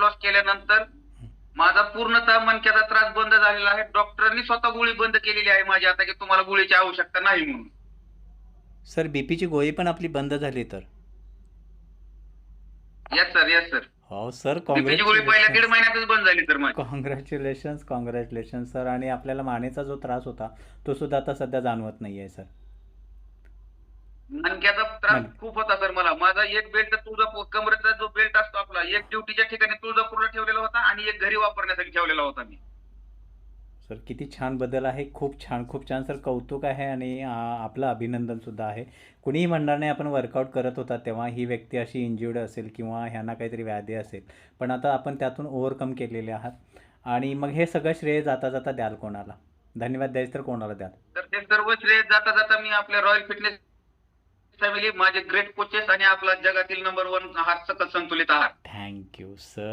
Loss केल्यानंतर माझा पूर्णतः मणक्याचा त्रास बंद झालेला आहे. डॉक्टरांनी स्वतः गोळी बंद केलेली आहे माझी. आता की तुम्हाला गोळीची आवश्यकता नाही म्हणून. सर बीपीची गोळी पण आपली बंद झाली तर? येस सर येस सर हो सर बीपीची गोळी पहिल्या दीड कॉंग्रॅच्युलेशन महिन्यातच बंद झाली तर माझी. कॉंग्रॅच्युलेशन सर आणि आपल्याला मानेचा जो त्रास होता तो सुद्धा आता सध्या जाणवत नाही आहे सर मणक्याचा त्रास खूप होता सर मला. माझा एक बेल्ट तुळजापूर कमरेचा जो एक ड्युटीच्या ठिकाणी तुळजापूरला ठेवलेला होता आणि एक घरी वापरण्यासाठी ठेवलेला होता मी. सर किती छान बदल आहे. खूप छान खूप छान. सर कौतुक आहे आणि आपलं अभिनंदनसुद्धा आहे. कुणीही म्हणणार नाही आपण वर्कआउट करत होता तेव्हा ही व्यक्ती अशी इंज्युर्ड असेल किंवा ह्यांना काहीतरी व्याधी असेल. पण आता आपण त्यातून ओव्हरकम केलेले आहात. आणि मग हे सगळं श्रेय जाता जाता द्याल कोणाला? धन्यवाद द्यायचं तर कोणाला द्याल? तर ते सर्व श्रेय जाता जाता मी आपल्या रॉयल फिटनेस फॅमिली माझे ग्रेट कोचेस आणि आपला जगातील नंबर वन आहार सकल संतुलित आहार. Thank you sir